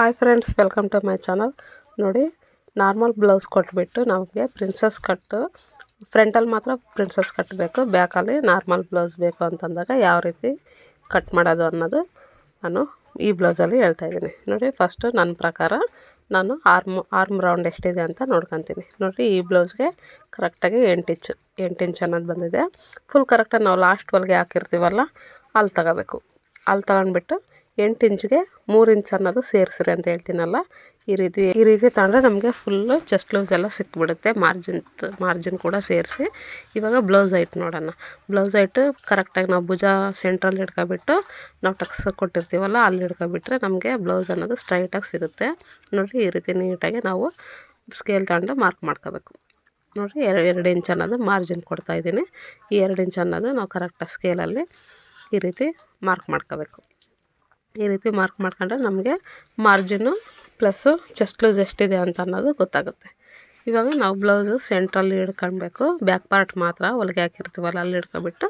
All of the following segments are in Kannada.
Hi friends welcome to my channel ನೋಡಿ ನಾರ್ಮಲ್ ಬ್ಲೌಸ್ ಕೊಟ್ಬಿಟ್ಟು ನಮಗೆ ಪ್ರಿನ್ಸಸ್ ಕಟ್ಟು ಫ್ರಂಟಲ್ಲಿ ಮಾತ್ರ ಪ್ರಿನ್ಸಸ್ ಕಟ್ ಬೇಕು ಬ್ಯಾಕಲ್ಲಿ ನಾರ್ಮಲ್ ಬ್ಲೌಸ್ ಬೇಕು ಅಂತಂದಾಗ ಯಾವ ರೀತಿ ಕಟ್ ಮಾಡೋದು ಅನ್ನೋದು ನಾನು ಈ ಬ್ಲೌಸಲ್ಲಿ ಹೇಳ್ತಾ ಇದ್ದೀನಿ. ನೋಡಿ ಫಸ್ಟು ನನ್ನ ಪ್ರಕಾರ ನಾನು ಆರ್ಮ್ ಆರ್ಮ್ ರೌಂಡ್ ಎಷ್ಟಿದೆ ಅಂತ ನೋಡ್ಕೊತೀನಿ. ನೋಡಿ, ಈ ಬ್ಲೌಸ್ಗೆ ಕರೆಕ್ಟಾಗಿ ಎಂಟು ಇಂಚ್ ಎಂಟು ಇಂಚ್ ಅನ್ನೋದು ಬಂದಿದೆ. ಫುಲ್ ಕರೆಕ್ಟಾಗಿ ನಾವು ಲಾಸ್ಟ್ ಹೊಲ್ಗೆ ಹಾಕಿರ್ತೀವಲ್ಲ, ಅಲ್ಲಿ ತಗೋಬೇಕು. ಅಲ್ಲಿ ತಗೊಂಡ್ಬಿಟ್ಟು ಎಂಟು ಇಂಚ್ಗೆ ಮೂರು ಇಂಚ್ ಅನ್ನೋದು ಸೇರಿಸ್ರಿ ಅಂತ ಹೇಳ್ತೀನಲ್ಲ. ಈ ರೀತಿ ಈ ರೀತಿ ತಗೊಂಡ್ರೆ ನಮಗೆ ಫುಲ್ಲು ಚೆಸ್ಟ್ ಬ್ಲೌಸ್ ಎಲ್ಲ ಸಿಕ್ಬಿಡುತ್ತೆ. ಮಾರ್ಜಿನ್ ಮಾರ್ಜಿನ್ ಕೂಡ ಸೇರಿಸಿ. ಇವಾಗ ಬ್ಲೌಸ್ ಐಟ್ ನೋಡೋಣ. ಬ್ಲೌಸ್ ಐಟು ಕರೆಕ್ಟಾಗಿ ನಾವು ಭುಜ ಸೆಂಟ್ರಲ್ಲಿ ಹಿಡ್ಕೊಬಿಟ್ಟು ನಾವು ಟಕ್ಸ್ ಕೊಟ್ಟಿರ್ತೀವಲ್ಲ, ಅಲ್ಲಿ ಹಿಡ್ಕೊಬಿಟ್ರೆ ನಮಗೆ ಬ್ಲೌಸ್ ಅನ್ನೋದು ಸ್ಟ್ರೈಟಾಗಿ ಸಿಗುತ್ತೆ. ನೋಡಿ ಈ ರೀತಿ ನೀಟಾಗಿ ನಾವು ಸ್ಕೇಲ್ ತಗೊಂಡು ಮಾರ್ಕ್ ಮಾಡ್ಕೋಬೇಕು. ನೋಡಿರಿ ಎರಡು ಎರಡು ಇಂಚ್ ಅನ್ನೋದು ಮಾರ್ಜಿನ್ ಕೊಡ್ತಾಯಿದ್ದೀನಿ ಈ ಎರಡು ಇಂಚ್ ಅನ್ನೋದು ನಾವು ಕರೆಕ್ಟಾಗಿ ಸ್ಕೇಲಲ್ಲಿ ಈ ರೀತಿ ಮಾರ್ಕ್ ಮಾಡ್ಕೋಬೇಕು. ಈ ರೀತಿ ಮಾರ್ಕ್ ಮಾಡ್ಕೊಂಡ್ರೆ ನಮಗೆ ಮಾರ್ಜಿನ್ನು ಪ್ಲಸ್ಸು ಚೆಸ್ಟ್ ಲೂಸ್ ಎಷ್ಟಿದೆ ಅಂತ ಅನ್ನೋದು ಗೊತ್ತಾಗುತ್ತೆ. ಇವಾಗ ನಾವು ಬ್ಲೌಸು ಸೆಂಟ್ರಲ್ಲಿ ಹಿಡ್ಕೊಳ್ಬೇಕು ಬ್ಯಾಕ್ ಪಾರ್ಟ್ ಮಾತ್ರ ಹೊಲಿಗೆ ಹಾಕಿರ್ತೀವಲ್ಲ ಅಲ್ಲಿ ಹಿಡ್ಕೊಬಿಟ್ಟು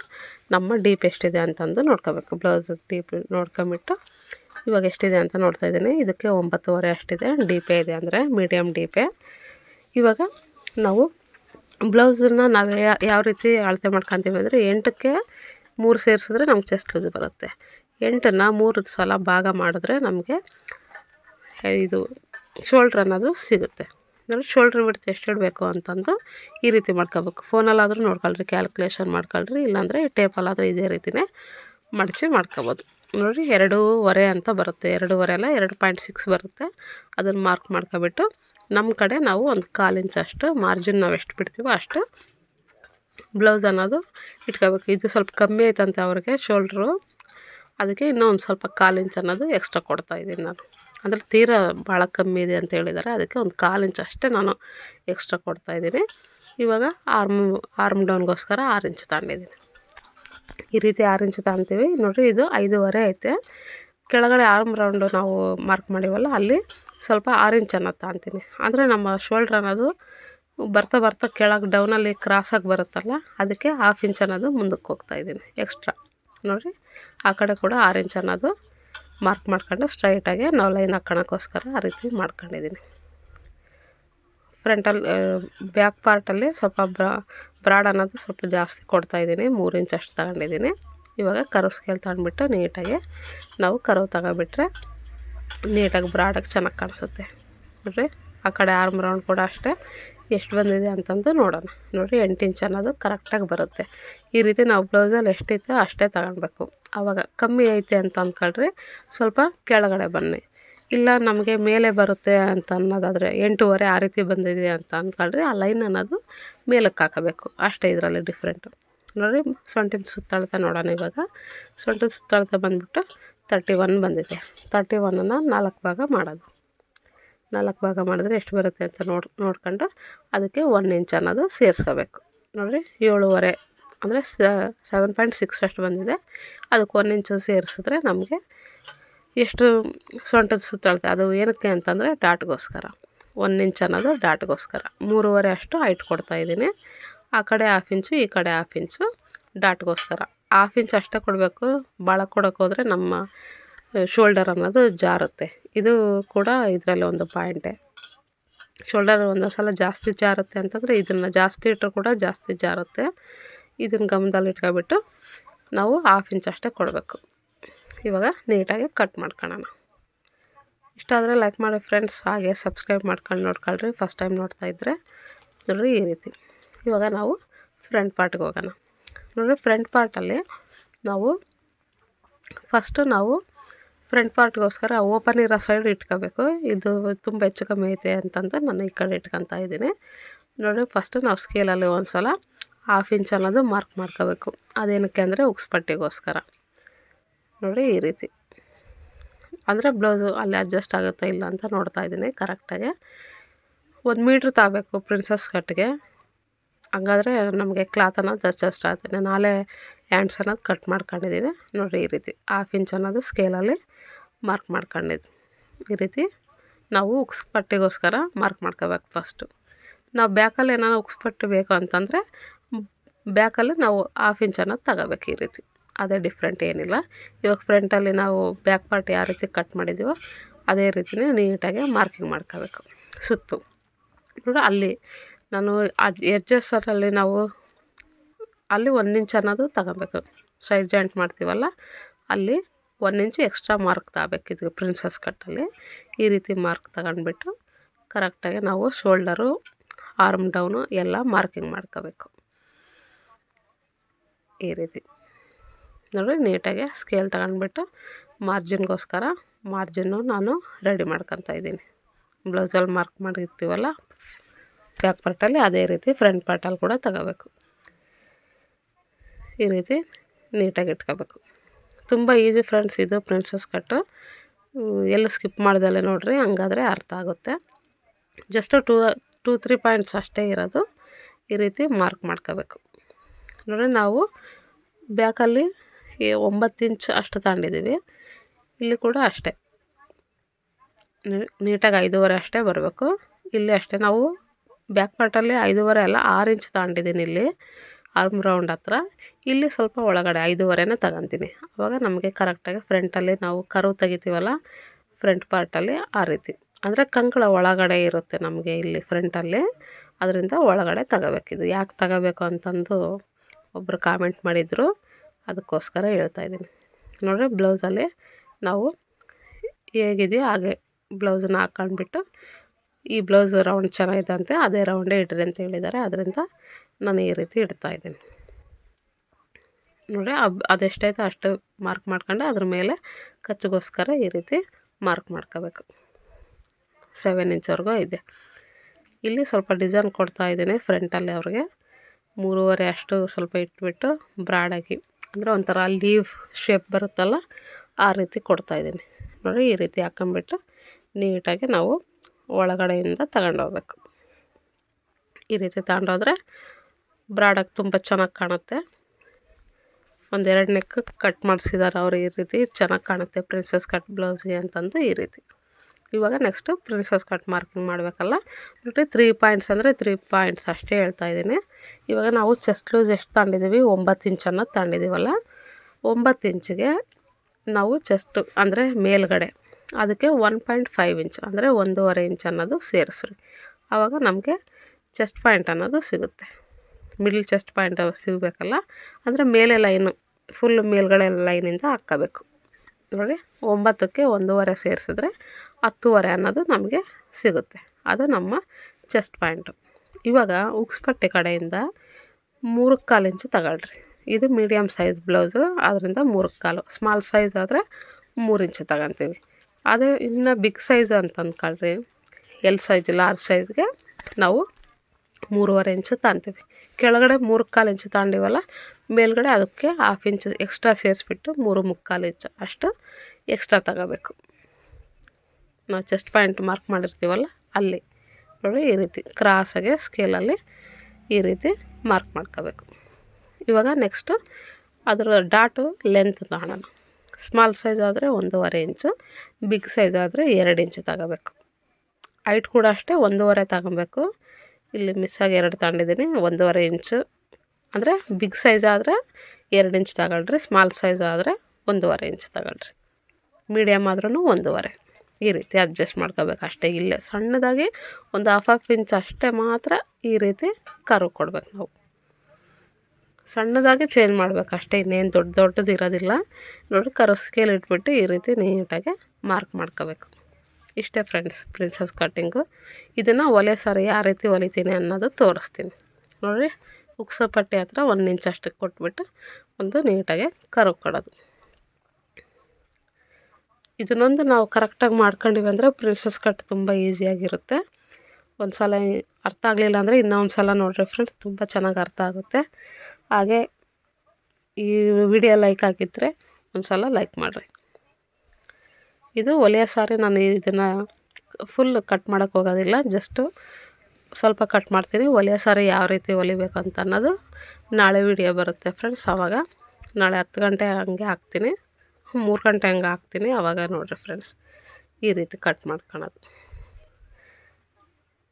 ನಮ್ಮ ಡೀಪ್ ಎಷ್ಟಿದೆ ಅಂತಂದು ನೋಡ್ಕೋಬೇಕು. ಬ್ಲೌಸ್ ಡೀಪ್ ನೋಡ್ಕೊಂಬಿಟ್ಟು ಇವಾಗ ಎಷ್ಟಿದೆ ಅಂತ ನೋಡ್ತಾ ಇದ್ದೀನಿ. ಇದಕ್ಕೆ ಒಂಬತ್ತುವರೆ ಅಷ್ಟಿದೆ. ಡೀಪೇ ಇದೆ ಅಂದರೆ ಮೀಡಿಯಮ್ ಡೀಪೇ ಇವಾಗ ನಾವು ಬ್ಲೌಸನ್ನ ನಾವು ಯಾವ ರೀತಿ ಅಳತೆ ಮಾಡ್ಕೊತೀವಿ ಅಂದರೆ ಎಂಟಕ್ಕೆ ಮೂರು ಸೇರಿಸಿದ್ರೆ ನಮ್ಗೆ ಚೆಸ್ಟ್ ಲೂಸ್ ಬರುತ್ತೆ. ಎಂಟನ್ನು ಮೂರು ಸಲ ಭಾಗ ಮಾಡಿದ್ರೆ ನಮಗೆ ಇದು ಶೋಲ್ಡ್ರ್ ಅನ್ನೋದು ಸಿಗುತ್ತೆ. ಅಂದರೆ ಶೋಲ್ಡ್ರ್ ಬಿಡ್ತು ಎಷ್ಟು ಇಡಬೇಕು ಅಂತಂದು ಈ ರೀತಿ ಮಾಡ್ಕೋಬೇಕು. ಫೋನಲ್ಲಾದರೂ ನೋಡ್ಕೊಳ್ರಿ ಕ್ಯಾಲ್ಕುಲೇಷನ್ ಮಾಡ್ಕೊಳ್ರಿ, ಇಲ್ಲಾಂದರೆ ಟೇಪಲ್ಲಾದರೂ ಇದೇ ರೀತಿಯೇ ಮಡಚಿ ಮಾಡ್ಕೊಬೋದು. ನೋಡಿ, ಎರಡೂವರೆ ಅಂತ ಬರುತ್ತೆ. ಎರಡೂವರೆ ಅಲ್ಲ, ಎರಡು ಪಾಯಿಂಟ್ ಸಿಕ್ಸ್ ಬರುತ್ತೆ. ಅದನ್ನು ಮಾರ್ಕ್ ಮಾಡ್ಕೊಬಿಟ್ಟು ನಮ್ಮ ಕಡೆ ನಾವು ಒಂದು ಕಾಲು ಇಂಚ್ ಅಷ್ಟು ಮಾರ್ಜಿನ್ ನಾವು ಎಷ್ಟು ಬಿಡ್ತೀವೋ ಅಷ್ಟು ಬ್ಲೌಸ್ ಅನ್ನೋದು ಇಟ್ಕೋಬೇಕು. ಇದು ಸ್ವಲ್ಪ ಕಮ್ಮಿ ಆಯ್ತಂತೆ ಅವ್ರಿಗೆ ಶೋಲ್ಡ್ರು ಅದಕ್ಕೆ ಇನ್ನೂ ಒಂದು ಸ್ವಲ್ಪ ಕಾಲು ಇಂಚ್ ಅನ್ನೋದು ಎಕ್ಸ್ಟ್ರಾ ಕೊಡ್ತಾಯಿದ್ದೀನಿ ನಾನು. ಅಂದರೆ ತೀರಾ ಭಾಳ ಕಮ್ಮಿ ಇದೆ ಅಂತ ಹೇಳಿದ್ದಾರೆ ಅದಕ್ಕೆ ಒಂದು ಕಾಲು ಇಂಚ್ ಅಷ್ಟೇ ನಾನು ಎಕ್ಸ್ಟ್ರಾ ಕೊಡ್ತಾಯಿದ್ದೀನಿ ಇವಾಗ ಆರ್ಮ್ ಆರ್ಮ್ ಡೌನ್ಗೋಸ್ಕರ ಆರು ಇಂಚ್ ತಗೊಂಡಿದ್ದೀನಿ. ಈ ರೀತಿ ಆರು ಇಂಚ್ ತಗೊತೀವಿ. ನೋಡಿರಿ, ಇದು ಐದೂವರೆ ಐತೆ. ಕೆಳಗಡೆ ಆರ್ಮ್ ರೌಂಡು ನಾವು ಮಾರ್ಕ್ ಮಾಡಿವಲ್ಲ, ಅಲ್ಲಿ ಸ್ವಲ್ಪ ಆರು ಇಂಚ್ ಅನ್ನೋದು ತಗೊತೀನಿ. ಅಂದರೆ ನಮ್ಮ ಶೋಲ್ಡ್ರ್ ಅನ್ನೋದು ಬರ್ತಾ ಬರ್ತಾ ಕೆಳಗೆ ಡೌನಲ್ಲಿ ಕ್ರಾಸಾಗಿ ಬರುತ್ತಲ್ಲ, ಅದಕ್ಕೆ ಹಾಫ್ ಇಂಚ್ ಅನ್ನೋದು ಮುಂದಕ್ಕೆ ಹೋಗ್ತಾಯಿದ್ದೀನಿ ಎಕ್ಸ್ಟ್ರಾ ನೋಡಿರಿ? ಆ ಕಡೆ ಕೂಡ ಆರು ಇಂಚ್ ಅನ್ನೋದು ಮಾರ್ಕ್ ಮಾಡ್ಕೊಂಡು ಸ್ಟ್ರೈಟಾಗಿ ನಾವು ಲೈನ್ ಹಾಕೋಣಕ್ಕೋಸ್ಕರ ಆ ರೀತಿ ಮಾಡ್ಕೊಂಡಿದ್ದೀನಿ ಫ್ರಂಟಲ್ಲಿ ಬ್ಯಾಕ್ ಪಾರ್ಟಲ್ಲಿ ಸ್ವಲ್ಪ ಬ್ರಾ ಬ್ರಾಡ್ ಅನ್ನೋದು ಸ್ವಲ್ಪ ಜಾಸ್ತಿ ಕೊಡ್ತಾಯಿದ್ದೀನಿ ಮೂರು ಇಂಚ್ ಅಷ್ಟು ತಗೊಂಡಿದ್ದೀನಿ ಇವಾಗ ಕರ್ವ್ ಸ್ಕೇಲ್ ತಗೊಂಡ್ಬಿಟ್ಟು ನೀಟಾಗಿ ನಾವು ಕರ್ವ್ ತಗೊಬಿಟ್ರೆ ನೀಟಾಗಿ ಬ್ರಾಡಾಗಿ ಚೆನ್ನಾಗಿ ಕಾಣಿಸುತ್ತೆ. ನೋಡ್ರಿ? ಆ ಕಡೆ ಆರ್ಮ್ ರೌಂಡ್ ಕೂಡ ಅಷ್ಟೇ. ಎಷ್ಟು ಬಂದಿದೆ ಅಂತಂದು ನೋಡೋಣ. ನೋಡಿರಿ ಎಂಟು ಇಂಚ್ ಅನ್ನೋದು ಕರೆಕ್ಟಾಗಿ ಬರುತ್ತೆ. ಈ ರೀತಿ ನಾವು ಬ್ಲೌಸಲ್ಲಿ ಎಷ್ಟೈತೋ ಅಷ್ಟೇ ತಗೊಳ್ಬೇಕು. ಆವಾಗ ಕಮ್ಮಿ ಐತೆ ಅಂತ ಅಂದ್ಕೊಳ್ರಿ, ಸ್ವಲ್ಪ ಕೆಳಗಡೆ ಬನ್ನಿ. ಇಲ್ಲ ನಮಗೆ ಮೇಲೆ ಬರುತ್ತೆ ಅಂತ ಅನ್ನೋದಾದರೆ ಎಂಟೂವರೆ ಆ ರೀತಿ ಬಂದಿದೆ ಅಂತ ಅಂದ್ಕೊಳ್ರಿ, ಆ ಲೈನ್ ಅನ್ನೋದು ಮೇಲಕ್ಕೆ ಹಾಕಬೇಕು. ಅಷ್ಟೇ ಇದರಲ್ಲಿ ಡಿಫ್ರೆಂಟು ನೋಡಿರಿ, ಸೊಂಟಿನ ಸುತ್ತಳತೆ ನೋಡೋಣ ಇವಾಗ. ಸೊಂಟಿನ ಸುತ್ತಳತೆ ಬಂದುಬಿಟ್ಟು ತರ್ಟಿ ಒನ್ ಬಂದಿದೆ. ತರ್ಟಿ ಒನ್ನನ್ನು ನಾಲ್ಕು ಭಾಗ ಮಾಡೋದು. ನಾಲ್ಕು ಭಾಗ ಮಾಡಿದ್ರೆ ಎಷ್ಟು ಬರುತ್ತೆ ಅಂತ ನೋಡಿ, ನೋಡ್ಕೊಂಡು ಅದಕ್ಕೆ ಒನ್ ಇಂಚ್ ಅನ್ನೋದು ಸೇರಿಸ್ಕೋಬೇಕು. ನೋಡಿರಿ, ಏಳುವರೆ ಅಂದರೆ ಸೆವೆನ್ ಪಾಯಿಂಟ್ ಸಿಕ್ಸ್ ಅಷ್ಟು ಬಂದಿದೆ. ಅದಕ್ಕೆ ಒನ್ ಇಂಚು ಸೇರಿಸಿದ್ರೆ ನಮಗೆ ಎಷ್ಟು ಸೊಂಟದ ಸುತ್ತಳತೆ ಅದು ಏನಕ್ಕೆ ಅಂತಂದರೆ ಡಾಟ್ಗೋಸ್ಕರ. ಒನ್ ಇಂಚ್ ಅನ್ನೋದು ಡಾಟ್ಗೋಸ್ಕರ. ಮೂರುವರೆ ಅಷ್ಟು ಹೈಟ್ ಕೊಡ್ತಾ ಇದ್ದೀನಿ. ಆ ಕಡೆ ಹಾಫ್ ಇಂಚು ಈ ಕಡೆ ಹಾಫ್ ಇಂಚು ಡಾಟ್ಗೋಸ್ಕರ. ಹಾಫ್ ಇಂಚ್ ಅಷ್ಟೇ ಕೊಡಬೇಕು. ಭಾಳ ಕೊಡೋಕ್ಕೋದ್ರೆ ನಮ್ಮ ಶೋಲ್ಡರ್ ಅನ್ನೋದು ಜಾರುತ್ತೆ. ಇದು ಕೂಡ ಇದರಲ್ಲಿ ಒಂದು ಪಾಯಿಂಟೇ ಶೋಲ್ಡರ್ ಒಂದೊಂದು ಸಲ ಜಾಸ್ತಿ ಜಾರುತ್ತೆ ಅಂತಂದರೆ ಇದನ್ನು ಜಾಸ್ತಿ ಇಟ್ಟರು ಕೂಡ ಜಾಸ್ತಿ ಜಾರುತ್ತೆ. ಇದನ್ನು ಗಮನದಲ್ಲಿ ಇಟ್ಕೊಬಿಟ್ಟು ನಾವು ಹಾಫ್ ಇಂಚ್ ಅಷ್ಟೇ ಕೊಡಬೇಕು. ಇವಾಗ ನೀಟಾಗಿ ಕಟ್ ಮಾಡ್ಕೊಳ್ಳೋಣ ಇಷ್ಟಾದರೆ ಲೈಕ್ ಮಾಡಿ ಫ್ರೆಂಡ್ಸ್ ಹಾಗೆ ಸಬ್ಸ್ಕ್ರೈಬ್ ಮಾಡ್ಕೊಂಡು ನೋಡ್ಕೊಳ್ರಿ. ಫಸ್ಟ್ ಟೈಮ್ ನೋಡ್ತಾ ಇದ್ದರೆ ನೋಡ್ರಿ ಈ ರೀತಿ. ಇವಾಗ ನಾವು ಫ್ರಂಟ್ ಪಾರ್ಟ್ಗೆ ಹೋಗೋಣ. ನೋಡಿರಿ ಫ್ರಂಟ್ ಪಾರ್ಟಲ್ಲಿ ನಾವು ಫಸ್ಟು ನಾವು ಫ್ರಂಟ್ ಪಾರ್ಟ್ಗೋಸ್ಕರ ಓಪನ್ ಇರೋ ಸೈಡ್ ಇಟ್ಕೋಬೇಕು. ಇದು ತುಂಬ ಹೆಚ್ಚು ಕಮ್ಮಿ ಐತೆ ಅಂತಂದು ನಾನು ಈ ಕಡೆ ಇಟ್ಕೊತಾ ಇದ್ದೀನಿ. ನೋಡಿ, ಫಸ್ಟು ನಾವು ಸ್ಕೇಲಲ್ಲಿ ಒಂದು ಸಲ ಹಾಫ್ ಇಂಚ್ ಅನ್ನೋದು ಮಾರ್ಕ್ ಮಾಡ್ಕೋಬೇಕು. ಅದೇನಕ್ಕೆ ಅಂದರೆ ಉಕ್ಸ್ಪಟ್ಟಿಗೋಸ್ಕರ ನೋಡಿ, ಈ ರೀತಿ. ಅಂದರೆ ಬ್ಲೌಸು ಅಲ್ಲಿ ಅಡ್ಜಸ್ಟ್ ಆಗುತ್ತಾ ಇಲ್ಲ ಅಂತ ನೋಡ್ತಾ ಇದ್ದೀನಿ ಕರೆಕ್ಟಾಗಿ. ಒಂದು ಮೀಟ್ರ್ ತಾಬೇಕು ಪ್ರಿನ್ಸಸ್ ಕಟ್ಗೆ ಹಂಗಾದ್ರೆ ನಮಗೆ ಕ್ಲಾತ್ ಅನ್ನೋದು ಅಡ್ಜಸ್ಟ್ ಆಗುತ್ತೆ ನಾಳೆ ಹ್ಯಾಂಡ್ಸ್ ಅನ್ನೋದು ಕಟ್ ಮಾಡ್ಕೊಂಡಿದ್ದೀನಿ ನೋಡಿರಿ ಈ ರೀತಿ ಹಾಫ್ ಇಂಚ್ ಅನ್ನೋದು ಸ್ಕೇಲಲ್ಲಿ ಮಾರ್ಕ್ ಮಾಡ್ಕೊಂಡಿದ್ದು ಈ ರೀತಿ ನಾವು ಉಕ್ಸ್ ಪಟ್ಟಿಗೋಸ್ಕರ ಮಾರ್ಕ್ ಮಾಡ್ಕೋಬೇಕು ಫಸ್ಟು ನಾವು ಬ್ಯಾಕಲ್ಲಿ ಏನಾರು ಉಕ್ಸ್ ಪಟ್ಟಿ ಬೇಕು ಅಂತಂದರೆ ಬ್ಯಾಕಲ್ಲಿ ನಾವು ಹಾಫ್ ಇಂಚ್ ಅನ್ನೋದು ತಗೋಬೇಕು ಈ ರೀತಿ. ಅದೇ ಡಿಫ್ರೆಂಟ್ ಏನಿಲ್ಲ. ಇವಾಗ ಫ್ರಂಟಲ್ಲಿ ನಾವು ಬ್ಯಾಕ್ ಪಾರ್ಟ್ ಯಾವ ರೀತಿ ಕಟ್ ಮಾಡಿದ್ದೀವೋ ಅದೇ ರೀತಿಯೇ ನೀಟಾಗಿ ಮಾರ್ಕಿಂಗ್ ಮಾಡ್ಕೋಬೇಕು. ಸುತ್ತು. ನೋಡಿ ಅಲ್ಲಿ ನಾನು ಅದು ಎಡ್ಜಸ್ಟರಲ್ಲಿ ನಾವು ಅಲ್ಲಿ ಒಂದು ಇಂಚ್ ಅನ್ನೋದು ತಗೊಬೇಕು. ಸೈಡ್ ಜಾಯಿಂಟ್ ಮಾಡ್ತೀವಲ್ಲ, ಅಲ್ಲಿ ಒಂದು ಇಂಚ್ ಎಕ್ಸ್ಟ್ರಾ ಮಾರ್ಕ್ ತಗಬೇಕು ಇದು ಪ್ರಿನ್ಸಸ್ ಕಟ್ಟಲ್ಲಿ. ಈ ರೀತಿ ಮಾರ್ಕ್ ತಗೊಂಡ್ಬಿಟ್ಟು ಕರೆಕ್ಟಾಗಿ ನಾವು ಶೋಲ್ಡರು, ಆರ್ಮ್ ಡೌನು ಎಲ್ಲ ಮಾರ್ಕಿಂಗ್ ಮಾಡ್ಕೋಬೇಕು. ಈ ರೀತಿ. ನೋಡಿ, ನೀಟಾಗಿ ಸ್ಕೇಲ್ ತಗೊಂಡ್ಬಿಟ್ಟು ಮಾರ್ಜಿನ್ಗೋಸ್ಕರ ಮಾರ್ಜಿನ್ನು ನಾನು ರೆಡಿ ಮಾಡ್ಕೊತಾ ಇದ್ದೀನಿ. ಬ್ಲೌಸಲ್ಲಿ ಮಾರ್ಕ್ ಮಾಡಿರ್ತೀವಲ್ಲ ಬ್ಯಾಕ್ ಪಾರ್ಟಲ್ಲಿ ಅದೇ ರೀತಿ ಫ್ರಂಟ್ ಪಾರ್ಟಲ್ಲಿ ಕೂಡ ತಗೋಬೇಕು. ಈ ರೀತಿ ನೀಟಾಗಿ ಇಟ್ಕೋಬೇಕು. ತುಂಬ ಈಸಿ ಫ್ರೆಂಡ್ಸ್ ಇದು, ಪ್ರಿನ್ಸಸ್ ಕಟ್ಟು. ಎಲ್ಲ ಸ್ಕಿಪ್ ಮಾಡ್ದಲ್ಲೇ ನೋಡಿರಿ, ಹಂಗಾದರೆ ಅರ್ಥ ಆಗುತ್ತೆ. Just two two three points ಅಷ್ಟೇ ಇರೋದು. ಈ ರೀತಿ ಮಾರ್ಕ್ ಮಾಡ್ಕೋಬೇಕು. ನೋಡಿ ನಾವು ಬ್ಯಾಕಲ್ಲಿ ಒಂಬತ್ತು ಇಂಚ್ ಅಷ್ಟು ತಗೊಂಡಿದ್ದೀವಿ. ಇಲ್ಲಿ ಕೂಡ ಅಷ್ಟೇ. ನೀಟಾಗಿ ಐದೂವರೆ ಅಷ್ಟೇ ಬರಬೇಕು. ಇಲ್ಲಿ ಅಷ್ಟೇ ನಾವು ಬ್ಯಾಕ್ ಪಾರ್ಟಲ್ಲಿ ಐದೂವರೆ ಅಲ್ಲ, ಆರು ಇಂಚ್ ತಗೊಂಡಿದ್ದೀನಿ ಇಲ್ಲಿ ಆರ್ಮ್ ರೌಂಡ್ ಹತ್ರ. ಇಲ್ಲಿ ಸ್ವಲ್ಪ ಒಳಗಡೆ ಐದೂವರೆನೇ ತಗೊತೀನಿ. ಆವಾಗ ನಮಗೆ ಕರೆಕ್ಟಾಗಿ ಫ್ರಂಟಲ್ಲಿ ನಾವು ಕರು ತೆಗಿತೀವಲ್ಲ ಫ್ರಂಟ್ ಪಾರ್ಟಲ್ಲಿ ಆ ರೀತಿ. ಅಂದರೆ ಕಂಕಳ ಒಳಗಡೆ ಇರುತ್ತೆ ನಮಗೆ ಇಲ್ಲಿ ಫ್ರಂಟಲ್ಲಿ ಅದರಿಂದ ಒಳಗಡೆ ತಗೋಬೇಕಿದು ಯಾಕೆ ತಗೋಬೇಕು ಅಂತಂದು ಒಬ್ಬರು ಕಾಮೆಂಟ್ ಮಾಡಿದರು. ಅದಕ್ಕೋಸ್ಕರ ಹೇಳ್ತಾ ಇದ್ದೀನಿ. ನೋಡಿರಿ ಬ್ಲೌಸಲ್ಲಿ ನಾವು ಹೇಗಿದೆಯೋ ಹಾಗೆ ಬ್ಲೌಸನ್ನ ಹಾಕ್ಕೊಂಡ್ಬಿಟ್ಟು ಈ ಬ್ಲೌಸ್ ರೌಂಡ್ ಚೆನ್ನಾಗಿದೆ ಅಂತೆ ಅದೇ ರೌಂಡೇ ಇಡ್ರಿ ಅಂತ ಹೇಳಿದ್ದಾರೆ. ಅದರಿಂದ ನಾನು ಈ ರೀತಿ ಇಡ್ತಾ ಇದ್ದೀನಿ. ನೋಡಿ, ಅಬ್ ಅದೆಷ್ಟೈತೆ ಅಷ್ಟು ಮಾರ್ಕ್ ಮಾಡ್ಕೊಂಡು ಅದ್ರ ಮೇಲೆ ಖರ್ಚಿಗೋಸ್ಕರ ಈ ರೀತಿ ಮಾರ್ಕ್ ಮಾಡ್ಕೋಬೇಕು. ಸೆವೆನ್ ಇಂಚ್ವರೆಗೂ ಇದೆ. ಇಲ್ಲಿ ಸ್ವಲ್ಪ ಡಿಸೈನ್ ಕೊಡ್ತಾ ಇದ್ದೀನಿ ಫ್ರಂಟಲ್ಲಿ ಅವ್ರಿಗೆ. ಮೂರುವರೆ ಅಷ್ಟು ಸ್ವಲ್ಪ ಇಟ್ಬಿಟ್ಟು ಬ್ರಾಡಾಗಿ ಅಂದರೆ ಒಂಥರ ಲೀವ್ ಶೇಪ್ ಬರುತ್ತಲ್ಲ, ಆ ರೀತಿ ಕೊಡ್ತಾ ಇದ್ದೀನಿ. ನೋಡಿ, ಈ ರೀತಿ ಹಾಕೊಂಬಿಟ್ಟು ನೀಟಾಗಿ ನಾವು ಒಳಗಡೆಯಿಂದ ತಗೊಂಡೋಗ್ಬೇಕು ಈ ರೀತಿ ತಗೊಂಡೋದ್ರೆ ಬ್ರಾಡಾಗಿ ತುಂಬ ಚೆನ್ನಾಗಿ ಕಾಣುತ್ತೆ. ಒಂದೆರಡು ನೆಕ್ ಕಟ್ ಮಾಡಿಸಿದ್ದಾರೆ ಅವರು ಈ ರೀತಿ. ಚೆನ್ನಾಗಿ ಕಾಣುತ್ತೆ ಪ್ರಿನ್ಸಸ್ ಕಟ್ ಬ್ಲೌಸ್ಗೆ ಅಂತಂದು ಈ ರೀತಿ. ಇವಾಗ ನೆಕ್ಸ್ಟು ಪ್ರಿನ್ಸಸ್ ಕಟ್ ಮಾರ್ಕಿಂಗ್ ಮಾಡಬೇಕಲ್ಲ. ನೋಡಿ ತ್ರೀ ಪಾಯಿಂಟ್ಸ್ ಅಂದರೆ ತ್ರೀ ಪಾಯಿಂಟ್ಸ್ ಅಷ್ಟೇ ಹೇಳ್ತಾ ಇದ್ದೀನಿ. ಇವಾಗ ನಾವು ಚೆಸ್ಟ್ ಲೂಸ್ ಎಷ್ಟು ತಗೊಂಡಿದ್ದೀವಿ? ಒಂಬತ್ತು ಇಂಚ್ ಅನ್ನೋದು ತಗೊಂಡಿದ್ದೀವಲ್ಲ. ಒಂಬತ್ತು ಇಂಚಿಗೆ ನಾವು ಚೆಸ್ಟು ಅಂದರೆ ಮೇಲ್ಗಡೆ. ಅದಕ್ಕೆ ಒನ್ ಪಾಯಿಂಟ್ ಫೈವ್ ಇಂಚ್ ಅಂದರೆ ಒಂದೂವರೆ ಇಂಚ್ ಅನ್ನೋದು ಸೇರಿಸ್ರಿ. ಆವಾಗ ನಮಗೆ ಚೆಸ್ಟ್ ಪಾಯಿಂಟ್ ಅನ್ನೋದು ಸಿಗುತ್ತೆ. ಮಿಡ್ಲ್ ಚೆಸ್ಟ್ ಪಾಯಿಂಟ್ ಸಿಗಬೇಕಲ್ಲ? ಅಂದರೆ ಮೇಲೆ ಲೈನು ಫುಲ್ ಮೇಲ್ಗಡೆ ಲೈನಿಂದ ಹಾಕ್ಕೋಬೇಕು ನೋಡಿ, ಒಂಬತ್ತಕ್ಕೆ ಒಂದೂವರೆ ಸೇರಿಸಿದ್ರೆ ಹತ್ತುವರೆ ಅನ್ನೋದು ನಮಗೆ ಸಿಗುತ್ತೆ. ಅದು ನಮ್ಮ ಚೆಸ್ಟ್ ಪಾಯಿಂಟು ಇವಾಗ ಉಕ್ಸ್ಪಟ್ಟೆ ಕಡೆಯಿಂದ ಮೂರಕ್ಕೆ ಕಾಲು ಇಂಚು ತಗೊಳ್ರಿ. ಇದು ಮೀಡಿಯಮ್ ಸೈಜ್ ಬ್ಲೌಸು ಅದರಿಂದ ಮೂರಕ್ಕೆ ಕಾಲು. ಸ್ಮಾಲ್ ಸೈಜ್ ಆದರೆ ಮೂರು ಇಂಚು ತಗೊತೀವಿ. ಅದೇ ಇನ್ನು ಬಿಗ್ ಸೈಜ್ ಅಂತ ಅಂದ್ಕೊಳ್ರಿ ಎಲ್ ಸೈಜ್ ಲಾರ್ಜ್ ಸೈಜ್ಗೆ ನಾವು ಮೂರುವರೆ ಇಂಚು ತಾಂತೀವಿ ಕೆಳಗಡೆ ಮೂರು ಕಾಲು ಇಂಚು ತಗೊಂಡಿವಲ್ಲ ಮೇಲ್ಗಡೆ ಅದಕ್ಕೆ ಹಾಫ್ ಇಂಚು ಎಕ್ಸ್ಟ್ರಾ ಸೇರಿಸ್ಬಿಟ್ಟು ಮೂರು ಮುಕ್ಕಾಲು ಇಂಚು ಅಷ್ಟು ಎಕ್ಸ್ಟ್ರಾ ತಗೋಬೇಕು. ನಾವು ಚೆಸ್ಟ್ ಪಾಯಿಂಟ್ ಮಾರ್ಕ್ ಮಾಡಿರ್ತೀವಲ್ಲ, ಅಲ್ಲಿ. ನೋಡಿ ಈ ರೀತಿ ಕ್ರಾಸಾಗೆ ಸ್ಕೇಲಲ್ಲಿ ಈ ರೀತಿ ಮಾರ್ಕ್ ಮಾಡ್ಕೋಬೇಕು. ಇವಾಗ ನೆಕ್ಸ್ಟು ಅದರ ಡಾಟು ಲೆಂತ್ ತಗೊಳ್ಳೋಣ ಸ್ಮಾಲ್ ಸೈಜ್ ಆದರೆ ಒಂದೂವರೆ ಇಂಚು, ಬಿಗ್ ಸೈಜ್ ಆದರೆ ಎರಡು ಇಂಚು ತಗೋಬೇಕು. ಹೈಟ್ ಕೂಡ ಅಷ್ಟೇ, ಒಂದೂವರೆ ತಗೊಬೇಕು. ಇಲ್ಲಿ ಮಿಸ್ಸಾಗಿ ಎರಡು ತಗೊಂಡಿದ್ದೀನಿ, ಒಂದೂವರೆ ಇಂಚು. ಅಂದರೆ ಬಿಗ್ ಸೈಜ್ ಆದರೆ ಎರಡು ಇಂಚ್ ತಗೊಳ್ರಿ, ಸ್ಮಾಲ್ ಸೈಜ್ ಆದರೆ ಒಂದೂವರೆ ಇಂಚ್ ತಗೊಳ್ರಿ. ಮೀಡಿಯಮ್ ಆದ್ರೂ ಒಂದೂವರೆ. ಈ ರೀತಿ ಅಡ್ಜಸ್ಟ್ ಮಾಡ್ಕೋಬೇಕು ಅಷ್ಟೇ. ಇಲ್ಲೇ ಸಣ್ಣದಾಗಿ ಒಂದು ಹಾಫ್ ಹಾಫ್ ಇಂಚ್ ಅಷ್ಟೇ ಮಾತ್ರ ಈ ರೀತಿ ಕರು ಕೊಡ್ಬೇಕು ನಾವು. ಸಣ್ಣದಾಗಿ ಚೇಂಜ್ ಮಾಡ್ಬೇಕು ಅಷ್ಟೇ, ಇನ್ನೇನು ದೊಡ್ಡ ದೊಡ್ಡದು ಇರೋದಿಲ್ಲ. ನೋಡಿ ಕರು ಸ್ಕೇಲ್ ಇಟ್ಬಿಟ್ಟು ಈ ರೀತಿ ನೀಟಾಗಿ ಮಾರ್ಕ್ ಮಾಡ್ಕೋಬೇಕು. ಇಷ್ಟೇ ಫ್ರೆಂಡ್ಸ್, ಪ್ರಿನ್ಸಸ್ ಕಟ್ಟಿಂಗು. ಇದನ್ನು ಒಲೆ ಸಾರಿ ಯಾವ ರೀತಿ ಹೊಲಿತೀನಿ ಅನ್ನೋದು ತೋರಿಸ್ತೀನಿ. ನೋಡಿರಿ, ಉಕ್ಸ ಪಟ್ಟಿ ಹತ್ರ ಒಂದು ಇಂಚ್ ಅಷ್ಟಕ್ಕೆ ಕೊಟ್ಬಿಟ್ಟು ಒಂದು ನೀಟಾಗಿ ಕರು ಕೊಡೋದು. ಇದನ್ನೊಂದು ನಾವು ಕರೆಕ್ಟಾಗಿ ಮಾಡ್ಕೊಂಡಿವಿ ಅಂದರೆ ಪ್ರಿನ್ಸಸ್ ಕಟ್ ತುಂಬ ಈಸಿಯಾಗಿರುತ್ತೆ. ಒಂದು ಸಲ ಅರ್ಥ ಆಗಲಿಲ್ಲ ಅಂದರೆ ಇನ್ನೊಂದು ಸಲ ನೋಡಿರಿ ಫ್ರೆಂಡ್ಸ್, ತುಂಬ ಚೆನ್ನಾಗಿ ಅರ್ಥ ಆಗುತ್ತೆ. ಹಾಗೆ ಈ ವಿಡಿಯೋ ಲೈಕ್ ಆಗಿದ್ದರೆ ಒಂದು ಸಲ ಲೈಕ್ ಮಾಡಿರಿ. ಇದು ಒಲೆಯ ಸಾರಿ ನಾನು ಇದನ್ನು ಫುಲ್ ಕಟ್ ಮಾಡೋಕ್ಕೆ ಹೋಗೋದಿಲ್ಲ ಜಸ್ಟು ಸ್ವಲ್ಪ ಕಟ್ ಮಾಡ್ತೀನಿ. ಒಲೆಯ ಸಾರಿ ಯಾವ ರೀತಿ ಹೊಲಿಬೇಕು ಅಂತ ಅನ್ನೋದು ನಾಳೆ ವಿಡಿಯೋ ಬರುತ್ತೆ ಫ್ರೆಂಡ್ಸ್ ಆವಾಗ ನಾಳೆ ಹತ್ತು ಗಂಟೆ ಹಂಗೆ ಹಾಕ್ತೀನಿ. ಮೂರು ಗಂಟೆ ಹಂಗೆ ಹಾಕ್ತೀನಿ ಆವಾಗ ನೋಡಿರಿ ಫ್ರೆಂಡ್ಸ್ ಈ ರೀತಿ ಕಟ್ ಮಾಡ್ಕೊಳೋದು.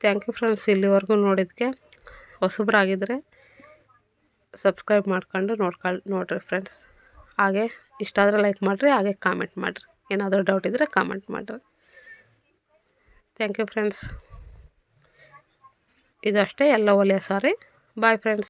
ಥ್ಯಾಂಕ್ ಯು ಫ್ರೆಂಡ್ಸ್ ಇಲ್ಲಿವರೆಗೂ ನೋಡಿದ್ದಕ್ಕೆ ಹೊಸಬ್ರಾಗಿದ್ದರೆ ಸಬ್ಸ್ಕ್ರೈಬ್ ಮಾಡ್ಕೊಂಡು ನೋಡ್ಕೊಳ್ಳಿ ನೋಡಿರಿ ಫ್ರೆಂಡ್ಸ್ ಹಾಗೆ ಇಷ್ಟ ಆದರೆ ಲೈಕ್ ಮಾಡಿರಿ, ಹಾಗೆ ಕಾಮೆಂಟ್ ಮಾಡಿರಿ. ಏನಾದರೂ ಡೌಟ್ ಇದ್ದರೆ ಕಾಮೆಂಟ್ ಮಾಡಿರಿ. ಥ್ಯಾಂಕ್ ಯು ಫ್ರೆಂಡ್ಸ್ ಇದಷ್ಟೇ, ಎಲ್ಲ ಒಲೆಯ ಸಾರಿ. Bye friends